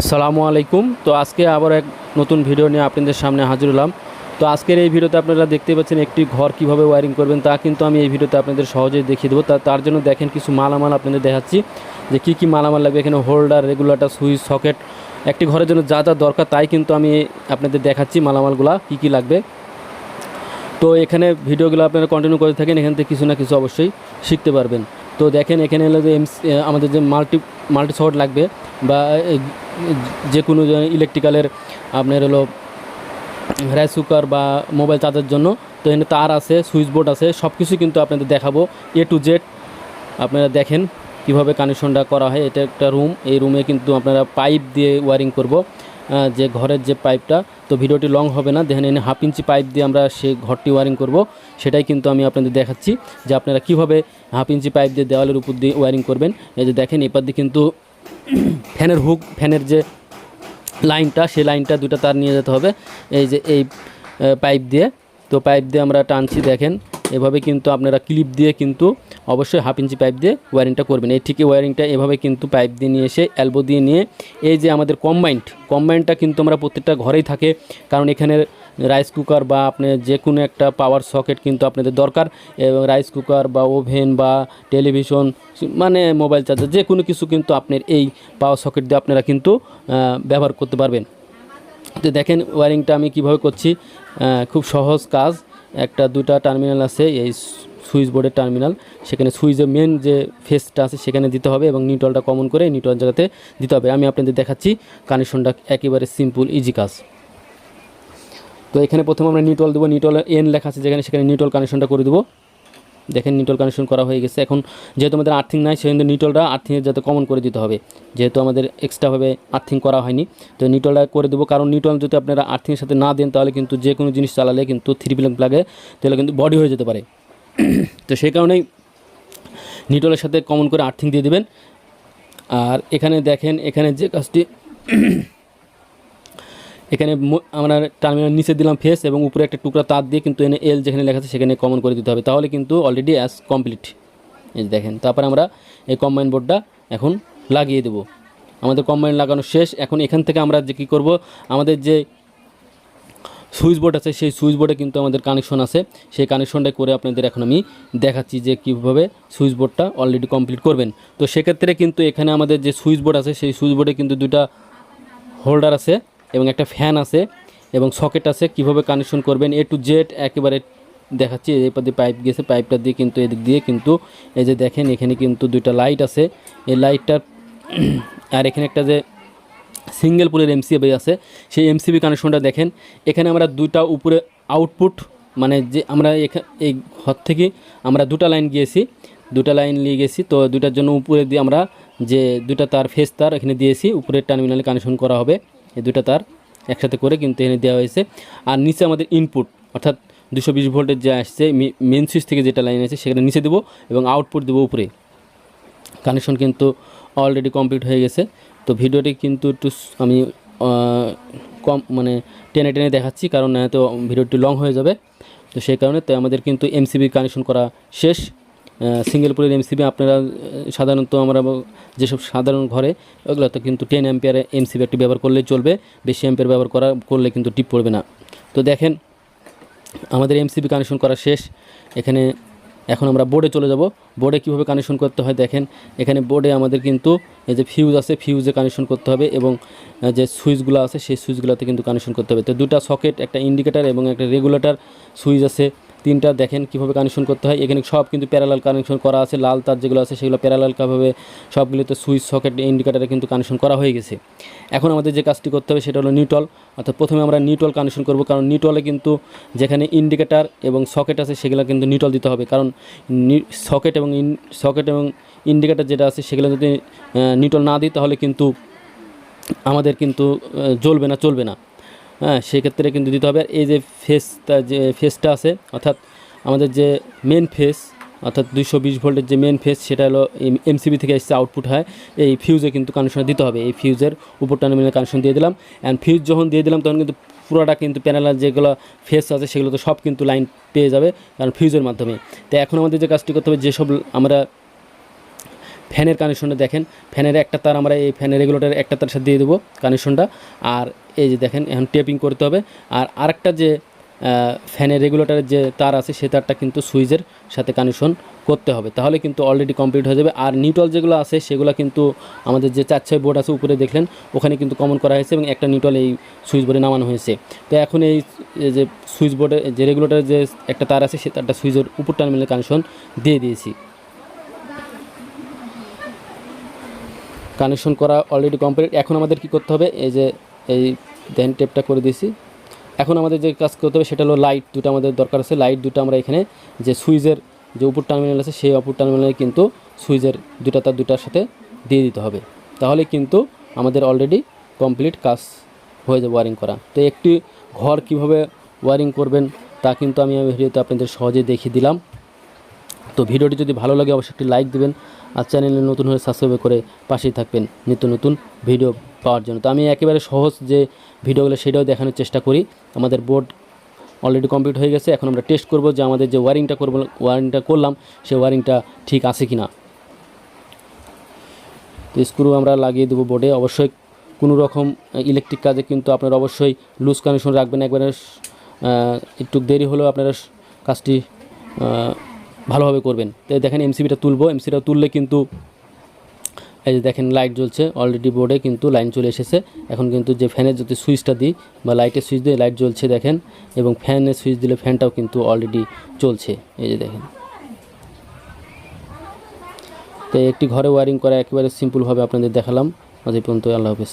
আসসালামু আলাইকুম। তো আজকে আবার এক নতুন ভিডিও নিয়ে আপনাদের সামনে হাজির হলাম। তো আজকের এই ভিডিওতে আপনারা দেখতে পাচ্ছেন একটি ঘর কীভাবে ওয়ারিং করবেন তা কিন্তু আমি এই ভিডিওতে আপনাদের সহজেই দেখিয়ে দেবো। তা তার জন্য দেখেন কিছু মালামাল আপনাদের দেখাচ্ছি। যে কী কী মালামাল লাগবে, এখানে হোল্ডার রেগুলেটর সুইচ সকেট একটি ঘরের জন্য যা যা দরকার তাই কিন্তু আমি আপনাদের দেখাচ্ছি মালামালগুলা কী কী লাগবে। তো এখানে ভিডিওগুলো আপনারা কন্টিনিউ করে থাকেন, এখান থেকে কিছু না কিছু অবশ্যই শিখতে পারবেন। তো দেখেন এখানে হলো যে আমাদের যে মাল্টি মাল্টি শর্ট লাগবে বা যে কোনো ইলেকট্রিক্যালের আপনার হলো রাইস কুকার বা মোবাইল চার্জার জন্য, তো এখানে তার আছে সুইচ বোর্ড আছে সব কিছু কিন্তু আপনাদের দেখাবো। এ টু জেড আপনারা দেখেন কীভাবে কানেকশনটা করা হয়। এটা একটা রুম এই রুমে কিন্তু আপনারা পাইপ দিয়ে ওয়ারিং করব যে ঘরের যে পাইপটা তো ভিডিওটি লং হবে না, দেখেন এনে হাফ ইঞ্চি পাইপ দিয়ে আমরা সে ঘরটি ওয়ারিং করব। সেটাই কিন্তু আমি আপনাদের দেখাচ্ছি যে আপনারা কীভাবে হাফ ইঞ্চি পাইপ দিয়ে দেওয়ালের উপর দিয়ে ওয়ারিং করবেন। এই যে দেখেন, এপার দিয়ে কিন্তু ফ্যানের হুক, ফ্যানের যে লাইনটা, সেই লাইনটা দুটো তার নিয়ে যেতে হবে। এই যে এই পাইপ দিয়ে। তো পাইপ দিয়ে আমরা টানছি, দেখেন। এভাবে কিন্তু আপনারা ক্লিপ দিয়ে কিন্তু অবশ্যই হাফ ইঞ্চি পাইপ দিয়ে ওয়ারিংটা করবেন। এই ঠিকই ওয়ারিংটা এভাবে কিন্তু পাইপ দিয়ে নিয়ে এসে অ্যালবো দিয়ে নিয়ে, এই যে আমাদের কম্বাইন্ড কম্বাইন্ডটা কিন্তু আমরা প্রত্যেকটা ঘরেই থাকে। কারণ এখানে রাইস কুকার বা আপনার যে কোনো একটা পাওয়ার সকেট কিন্তু আপনাদের দরকার এবং রাইস কুকার বা ওভেন বা টেলিভিশন মানে মোবাইল চার্জার যে কোনো কিছু কিন্তু আপনার এই পাওয়ার সকেট দিয়ে আপনারা কিন্তু ব্যবহার করতে পারবেন। তো দেখেন ওয়ারিংটা আমি কীভাবে করছি খুব সহজ কাজ। একটা দুটা টার্মিনাল আছে, এই সুইচ বোর্ডের টার্মিনাল। সেখানে সুইচের মেন যে ফেসটা আছে, সেখানে দিতে হবে এবং নিউট্রালটা কমন করে নিউট্রাল জায়গাতে দিতে হবে। আমি আপনাদের দেখাচ্ছি কানেকশনটা একেবারে সিম্পল ইজি কাজ। তো এখানে প্রথমে আমরা নিউটল দেবো নিউট্রাল এন লেখা আছে যেখানে সেখানে নিউট্রাল কানেকশনটা করে দেবো। দেখেন নিউট্রাল কানেকশন করা হয়ে গেছে। এখন যেহেতু আমাদের আর্থিং নাই সেখানে নিউট্রালটা আর্থিংয়ের যাতে কমন করে দিতে হবে। যেহেতু আমাদের এক্সট্রাভাবে আর্থিং করা হয়নি, তো নিউট্রালটা করে দেবো। কারণ নিউটল যদি আপনারা আর্থিংয়ের সাথে না দেন, তাহলে কিন্তু যে কোনো জিনিস চালালে কিন্তু থ্রি প্লাগ প্লাগে তাহলে কিন্তু বডি হয়ে যেতে পারে। তো সেই কারণেই নিউট্রালের সাথে কমন করে আর্থিং দিয়ে দেবেন। আর এখানে দেখেন, এখানে যে কাজটি এখানে আমরা টার্মিনাল নিচে দিলাম ফেস এবং উপরে একটা টুকরা তার দিয়ে কিন্তু এনে এল যেখানে লেখা আছে সেখানে কমন করে দিতে হবে। তাহলে কিন্তু অলরেডি অ্যাস কমপ্লিট এই দেখেন, তারপরে আমরা এই কম্বাইন বোর্ডটা এখন লাগিয়ে দেব। আমাদের কম্বাইন লাগানো শেষ। এখন এখান থেকে আমরা যে কী করব, আমাদের যে সুইচ বোর্ড আছে, সেই সুইচ বোর্ডে কিন্তু আমাদের কানেকশন আছে। সেই কানেকশনটা করে আপনাদের এখন আমি দেখাচ্ছি যে কীভাবে সুইচ বোর্ডটা অলরেডি কমপ্লিট করবেন। তো সেক্ষেত্রে কিন্তু এখানে আমাদের যে সুইচ বোর্ড আছে, সেই সুইচ বোর্ডে কিন্তু দুটা হোল্ডার আছে। এবং একটা ফ্যান আছে এবং সকেট আছে, কীভাবে কানেকশন করবেন এ টু জেড একেবারে দেখাচ্ছি, এই পাশে পাইপ গেছে পাইপটা দিয়ে কিন্তু এদিক দিয়ে কিন্তু এই যে দেখেন এখানে কিন্তু দুইটা লাইট আছে। এই লাইটটার আর এখানে একটা যে সিঙ্গেল পুলের এমসিবি আছে, সেই এমসিবি কানেকশনটা দেখেন। এখানে আমরা দুইটা উপরে আউটপুট মানে যে আমরা এই ঘর থেকে আমরা দুটা লাইন গিয়েছি, দুটা লাইন নিয়ে গেছি, তো দুটার জন্য উপরে দিয়ে আমরা যে দুটা তার ফেস তার এখানে দিয়েছি, উপরের টার্মিনালে কানেকশন করা হবে। এই দুটা তার একসাথে করে কিন্তু এখানে দেওয়া হয়েছে। আর নিচে আমাদের ইনপুট অর্থাৎ দুশো বিশ ভোল্টের যে আসছে মেন সুইচ থেকে যেটা লাইন আছে, সেখানে নিচে দেবো এবং আউটপুট দেবো উপরে। কানেকশন কিন্তু অলরেডি কমপ্লিট হয়ে গেছে। তো ভিডিওটি কিন্তু একটু আমি কম মানে টেনে টেনে দেখাচ্ছি, কারণ তো ভিডিওটি লং হয়ে যাবে। তো সেই কারণে তো আমাদের কিন্তু এমসিবি কানেকশন করা শেষ। সিঙ্গেল পুলের এমসিবি, আপনারা সাধারণত আমরা যেসব সাধারণ ঘরে, ওগুলোতে কিন্তু টেন অ্যাম্পিয়ারে এমসিবি একটি ব্যবহার করলেই চলবে, বেশি অ্যাম্পিয়ার ব্যবহার করা, করলে কিন্তু টিপ পড়বে না। তো দেখেন, আমাদের এমসিবি কানেকশন করা শেষ। এখানে, এখন আমরা বোর্ডে চলে যাব। বোর্ডে কীভাবে কানেকশন করতে হয় দেখেন, এখানে বোর্ডে আমাদের কিন্তু এই যে ফিউজ আছে ফিউজে কানেকশন করতে হবে এবং যে সুইচগুলো আছে, সেই সুইচগুলোতে কিন্তু কানেকশন করতে হবে। তো দুটা সকেট একটা ইন্ডিকেটার এবং একটা রেগুলেটর সুইচ আছে। তিনটা দেখেন কীভাবে কানেকশন করতে হয়। এখানে সব কিন্তু প্যারালাল কানেকশন করা আছে, লাল তার যেগুলো আছে সেগুলো প্যারালালভাবে সবগুলোতে সুইচ সকেট ইন্ডিকেটারে কিন্তু কানেকশন করা হয়ে গেছে। এখন আমাদের যে কাজটি করতে হবে সেটা হলো নিউটল অর্থাৎ প্রথমে আমরা নিউটল কানেকশন করব, কারণ নিউটলে কিন্তু যেখানে ইন্ডিকেটার এবং সকেট আছে সেগুলো কিন্তু নিউট্রাল দিতে হবে। কারণ সকেট এবং সকেট এবং ইন্ডিকেটার যেটা আছে সেগুলো যদি নিউটল না দিই তাহলে কিন্তু আমাদের কিন্তু জ্বলবে না, চলবে না। হ্যাঁ সেক্ষেত্রে কিন্তু দিতে হবে। আর এই যে ফেসটা যে ফেসটা আছে, অর্থাৎ আমাদের যে মেন ফেস অর্থাৎ দুইশো বিশ ভোল্টের যে মেন ফেস সেটা হলো এমসিবি থেকে এসে আউটপুট হয়। এই ফিউজে কিন্তু কানেকশন দিতে হবে। এই ফিউজের উপর টার্মিনাল কানেকশন দিয়ে দিলাম। অ্যান্ড ফিউজ যখন দিয়ে দিলাম, তখন কিন্তু পুরোটা কিন্তু প্যানেলার যেগুলো ফেস আছে, সেগুলো তো সব কিন্তু লাইন পেয়ে যাবে, কারণ ফিউজের মাধ্যমে। তো এখন আমাদের যে কাজটি করতে হবে, যেসব আমরা ফ্যানের কানেকশনটা দেখেন। ফ্যানের একটা তার আমরা এই ফ্যানের রেগুলেটার একটা তার সাথে দিয়ে দেবো কানেকশনটা আর এই যে দেখেন, এখন টেপিং করতে হবে। আর আরেকটা যে ফ্যানের রেগুলেটরের যে তার আছে, সে তারটা কিন্তু সুইচের সাথে কানেকশন করতে হবে। তাহলে কিন্তু অলরেডি কমপ্লিট হয়ে যাবে। আর নিউটল যেগুলো আছে, সেগুলো কিন্তু আমাদের যে চার ছয় বোর্ড আছে উপরে দেখলেন, ওখানে কিন্তু কমন করা হয়েছে এবং একটা নিউটল এই সুইচ বোর্ডে নামানো হয়েছে। তো এখন এই যে সুইচ বোর্ডে, যে রেগুলেটরের যে একটা তার আছে, সে তারটা সুইচের উপর টার্মিনালে কানেকশন দিয়ে দিয়েছি। কানেকশন করা অলরেডি কমপ্লিট এখন আমাদের কি করতে হবে? এই যে, এই দেন টেপটা করে দিয়েছি। এখন আমাদের যে কাজ করতে হবে সেটা হলো লাইট দুটো আমাদের দরকার আছে। লাইট দুটো আমরা এখানে যে সুইচের যে উপর টার্মিনাল আছে, সেই অপর টার্মিনালে কিন্তু সুইচের দুটা তার দুটার সাথে দিয়ে দিতে হবে। তাহলে কিন্তু আমাদের অলরেডি কমপ্লিট কাজ হয়ে যাবে ওয়ারিং করা। তো একটি ঘর কীভাবে ওয়ারিং করবেন তা কিন্তু আমি ভিডিওতে আপনাদের সহজে দেখিয়ে দিলাম। তো ভিডিওটি যদি ভালো লাগে, অবশ্যই একটি লাইক দেবেন আর চ্যানেলে নতুন হয়ে সাবস্ক্রাইব করে পাশেই থাকবেন নিত্য নতুন ভিডিও পাওয়ার জন্য। তো আমি একেবারে সহজ যে ভিডিওগুলো, সেটাও দেখানোর চেষ্টা করি। আমাদের বোর্ড অলরেডি কমপ্লিট হয়ে গেছে। এখন আমরা টেস্ট করব যে আমাদের যে ওয়ারিংটা করব ওয়ারিংটা করলাম সেই ওয়ারিংটা ঠিক আছে কি না তো স্ক্রু আমরা লাগিয়ে দেবো বোর্ডে অবশ্যই কোনো রকম ইলেকট্রিক কাজে কিন্তু আপনারা অবশ্যই লুজ কানেকশন রাখবেন। একবারে একটু দেরি হলেও আপনারা কাজটি ভালোভাবে করবেন। তো দেখেন এমসিবিটা তুলবো। এমসিটা তুললে কিন্তু এই যে দেখেন লাইট জ্বলছে। অলরেডি বোর্ডে কিন্তু লাইন চলে এসেছে। এখন কিন্তু যে ফ্যানের যদি সুইচটা দিই বা লাইটের সুইচ দিয়ে লাইট জ্বলছে দেখেন এবং ফ্যানের সুইচ দিলে ফ্যানটাও কিন্তু অলরেডি চলছে। এই যে দেখেন। তো একটি ঘরে ওয়ারিং করা একেবারে সিম্পলভাবে আপনাদের দেখালাম। আজ এই পর্যন্ত আল্লাহ হাফেজ।